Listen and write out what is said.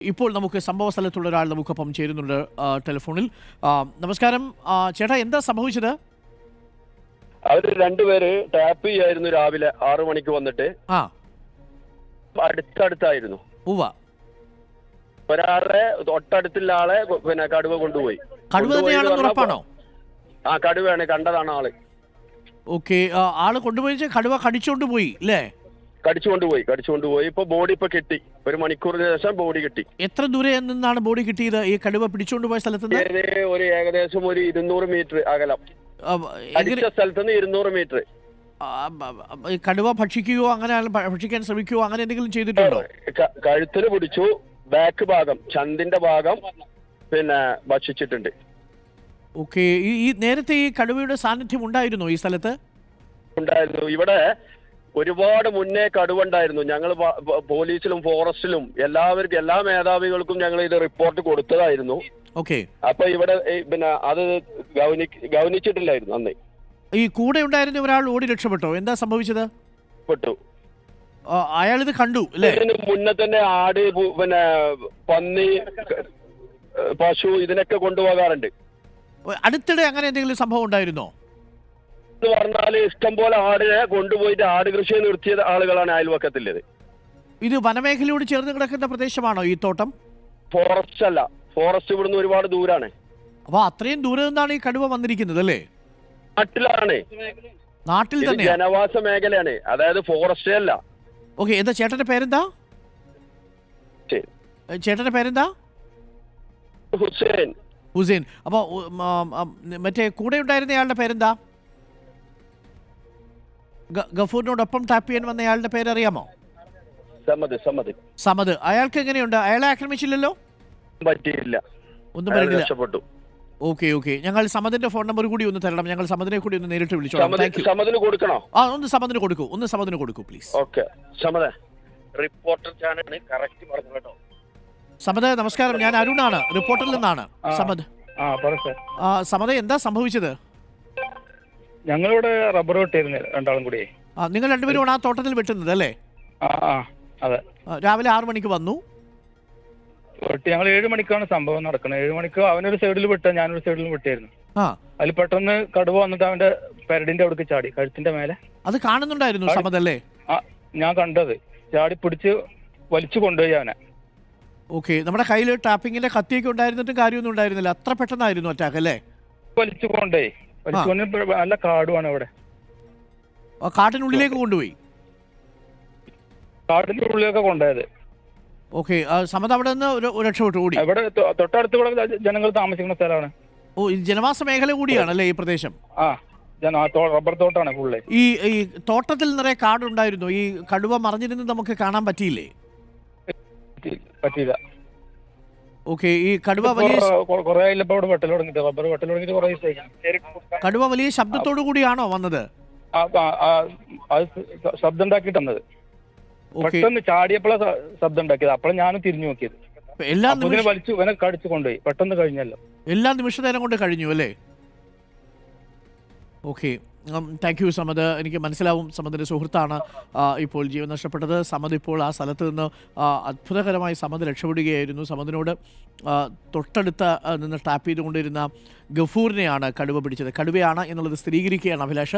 ഇപ്പോൾ നമുക്ക് സംഭവ സ്ഥലത്തുള്ള ഒരാൾ നമുക്കൊപ്പം ചേരുന്നുണ്ട് ടെലിഫോണിൽ. നമസ്കാരം. ചേട്ടാ എന്താ സംഭവിച്ചത്? അവർ രണ്ടുപേര് ടാപ്പ് ചെയ്യായിരുന്നു രാവിലെ ആറു മണിക്ക് വന്നിട്ട്. ആ. അടുത്തടുത്തായിരുന്നു. ഉവ്വ. ഒരാളെ തൊട്ടടുത്തുള്ള ആളെ പിന്നെ കടുവ കൊണ്ടുപോയി. കടുവ കൊണ്ടുപോയി തന്നെയാണെന്ന് ഉറപ്പാണോ? ആ കടുവയാണ് കണ്ടതാണ് ആൾ. ഓക്കെ ആൾ കൊണ്ടുപോയി കടുവ കടിച്ചോണ്ട് പോയി അല്ലേ കടിച്ചു കൊണ്ടുപോയി കടിച്ചു കൊണ്ടുപോയി ഇപ്പൊ ബോഡി ഇപ്പൊ കിട്ടി. ഒരു മണിക്കൂറിന് ശേഷം ബോഡി കിട്ടി. എത്ര ദൂരെ നിന്നാണ് ബോഡി കിട്ടിയത്? ഈ കടുവ പിടിച്ചുകൊണ്ട് പോയ സ്ഥലത്ത് ഒരു ഏകദേശം ഒരു ഇരുന്നൂറ് മീറ്റർ അകലം. അടിച്ച സ്ഥലത്ത് നിന്ന് ഇരുന്നൂറ് മീറ്റർ കടുവ ഭക്ഷിക്കുകയോ അങ്ങനെ ഭക്ഷിക്കാൻ ശ്രമിക്കുകയോ അങ്ങനെ എന്തെങ്കിലും ചെയ്തിട്ടുണ്ടോ? കഴുത്തിന് പിടിച്ചു ബാക്ക് ഭാഗം ചന്തിന്റെ ഭാഗം പിന്നെ ഭക്ഷിച്ചിട്ടുണ്ട്. ഓക്കെ ഈ നേരത്തെ ഈ കടുവയുടെ സാന്നിധ്യം ഉണ്ടായിരുന്നോ ഈ സ്ഥലത്ത്? ഉണ്ടായിരുന്നു. ഇവിടെ ഒരുപാട് മുന്നേ കടുവുണ്ടായിരുന്നു ഞങ്ങൾ പോലീസിലും ഫോറസ്റ്റിലും എല്ലാവർക്കും എല്ലാ മേധാവികൾക്കും ഞങ്ങൾ ഇത് റിപ്പോർട്ട് കൊടുത്തതായിരുന്നു. ഓക്കെ. അപ്പൊ ഇവിടെ പിന്നെ അത് ഗവനി ഗവനിച്ചിട്ടില്ലായിരുന്നു അന്ന്. ഈ കൂടെ ഉണ്ടായിരുന്ന ഒരാൾ ഓടി രക്ഷപ്പെട്ടോ? എന്താ സംഭവിച്ചത്? പെട്ടു. അയാൾ ഇത് കണ്ടു അല്ലേ? മുന്നേ തന്നെ ആട് പിന്നെ പന്നി പശു ഇതിനൊക്കെ കൊണ്ടുപോകാറുണ്ട്. അടുത്തിടെ അങ്ങനെ എന്തെങ്കിലും സംഭവം ഉണ്ടായിരുന്നോ? എന്ന് പറഞ്ഞാൽ ഇഷ്ടം പോലെ ആടിനെ കൊണ്ടുപോയിട്ട് ആട് കൃഷി നിർത്തിയ ആളുകളാണ് അയൽവക്കത്തില്ലത്. ഇത് വനമേഖലയോട് ചേർന്ന് കിടക്കുന്ന പ്രദേശമാണോ ഈ തോട്ടം? ഫോറസ്റ്റ് അല്ല ഫോറസ്റ്റ് ഇവിടുന്ന് ഒരുപാട് ദൂരാണ്. അപ്പൊ അത്രയും ദൂരെ നിന്നാണ് ഈ കടുവ വന്നിരിക്കുന്നത് അല്ലേ? നാട്ടിലാണ്. നാട്ടിൽ തന്നെ ജനവാസ മേഖലയാണ്. അതായത് ഫോറസ്റ്റേ അല്ല. ഓക്കെ എന്താ ചേട്ടന്റെ പേരെന്താ? ശരി. ഏ, ചേട്ടന്റെ പേരെന്താ? ഹുസൈൻ. ഹുസൈൻ. അപ്പൊ ഉ- മറ്റേ കൂടെ ഉണ്ടായിരുന്ന ആളുടെ പേരെന്താ? ഗഫൂറിനോടൊപ്പം ടാപ്പ് ചെയ്യാൻ വന്ന അയാളുടെ പേരറിയാമോ? സമ്മതി സമ്മതി. സമത് അയാൾക്ക് എങ്ങനെയുണ്ട്? അയാളെ ആക്രമിച്ചില്ലല്ലോ? പറ്റിയില്ല. ഒന്നും രക്ഷപ്പെട്ടു. Okay okay. ഞങ്ങൾ സമതിന്റെ ഫോൺ നമ്പർ കൂടി ഒന്ന് തരണം. ഞങ്ങൾ സമതിനെ കൂടി ഒന്ന് നേരിട്ട് വിളിച്ചോളാം. താങ്ക് കൊടുക്കണോ? ആ ഒന്ന് സമതിന് കൊടുക്കൂ. ഒന്ന് സമതിന് കൊടുക്കൂ please okay. Reporter channel correct പറഞ്ഞു കേട്ടോ. സമത് നമസ്കാരം. ഞാൻ അരുണാണ്. റിപ്പോർട്ടറിൽ നിന്നാണ്. സമത് ആ പറ സാർ ആ, സമത എന്താ സംഭവിച്ചത്? ഞങ്ങളിവിടെ റബ്ബർ വെട്ടിയിരുന്നു രണ്ടാളും കൂടി. ആ, നിങ്ങൾ രണ്ടുപേരും ആ തോട്ടത്തിൽ വെട്ടുന്നത് അല്ലേ? ആ ആ അതെ. രാവിലെ ആറു മണിക്ക് വന്നു. വെട്ടി ഞങ്ങൾ ഏഴ് മണിക്കാണ് സംഭവം നടക്കുന്നത്. ഏഴ് മണിക്ക് അവനൊരു സൈഡിൽ വിട്ട ഞാനൊരു സൈഡിൽ വിട്ടായിരുന്നു ആ. അതിൽ പെട്ടെന്ന് കടുവ വന്നിട്ട് അവന്റെ പെരടിന്റെ അവിടേക്ക് ചാടി കഴുത്തിന്റെ മേലെ. അത് കാണുന്നുണ്ടായിരുന്നു സമതല്ലേ ആ ഞാൻ കണ്ടത്. ചാടി പിടിച്ച് വലിച്ചു കൊണ്ടുപോയി അവനെ. ഓക്കെ നമ്മുടെ കയ്യിൽ ടാപ്പിങ്ങിന്റെ കത്തിയൊക്കെ ഉണ്ടായിരുന്നിട്ടും കാര്യമൊന്നും ഉണ്ടായിരുന്നില്ല. അത്ര പെട്ടെന്നായിരുന്നു അറ്റാക്ക് അല്ലേ? വലിച്ചു കൊണ്ടുപോയി. വലിച്ചു കൊണ്ട് നല്ല കാടുമാണ് അവിടെ. കാട്ടിനുള്ളിലേക്ക് കൊണ്ടുപോയി. കാട്ടിന്റെ ഉള്ളിലൊക്കെ കൊണ്ടുപോയത്. ഓക്കെ സമത് അവിടെ നിന്ന് രക്ഷപ്പെട്ടു കൂടി. ഇവിടെ തൊട്ടടുത്ത് ഇവിടെ ജനങ്ങൾ താമസിക്കുന്ന സ്ഥലമാണ്. ഓ ജനവാസ മേഖല കൂടിയാണ് അല്ലേ ഈ പ്രദേശം? ആ റബ്ബർ തോട്ടാണ് ഫുള്ള്. ഈ ഈ തോട്ടത്തിൽ നിറയെ കാടുണ്ടായിരുന്നു. ഈ കടുവ മറിഞ്ഞിരുന്ന് നമുക്ക് കാണാൻ പറ്റിയില്ലേ. പറ്റിയില്ല. ഓക്കെ ഈ കടുവ വലിയ കുറെ ആയില്ല ഇപ്പൊ ഇവിടെ വെട്ടൽ തുടങ്ങിയിട്ട്? റബ്ബർ വെട്ടൽ തുടങ്ങിയിട്ട് കുറെ ദിവസമായി. കടുവ വലിയ ശബ്ദത്തോടു കൂടിയാണോ വന്നത്? ശബ്ദം ഉണ്ടാക്കിയിട്ട് വന്നത്. പെട്ടെന്ന് ചാടിയപ്പോഴാണ് ശബ്ദം ഉണ്ടാക്കിയത് അപ്പോഴാണ് ഞാൻ തിരിഞ്ഞു നോക്കിയത്. എല്ലാ വലിച്ചു ഇവനെ കടിച്ചു കൊണ്ടുപോയി. പെട്ടെന്ന് കഴിഞ്ഞല്ലോ. എല്ലാ നിമിഷ നേരം കൊണ്ട് കഴിഞ്ഞു അല്ലേ? ഓക്കെ. Thank you Samath. എനിക്ക് മനസ്സിലാവും സമതിന്റെ സുഹൃത്താണ് ഇപ്പോൾ ജീവൻ നഷ്ടപ്പെട്ടത്. സമത് ഇപ്പോൾ ആ സ്ഥലത്ത് നിന്ന് അത്ഭുതകരമായി സമത് രക്ഷപ്പെടുകയായിരുന്നു. സമതിനോട് തൊട്ടടുത്ത് നിന്ന് ടാപ്പ് ചെയ്തുകൊണ്ടിരുന്ന ഗഫൂറിനെയാണ് കടുവ പിടിച്ചത്. കടുവയാണ് എന്നുള്ളത് സ്ഥിരീകരിക്കുകയാണ് അഭിലാഷ്.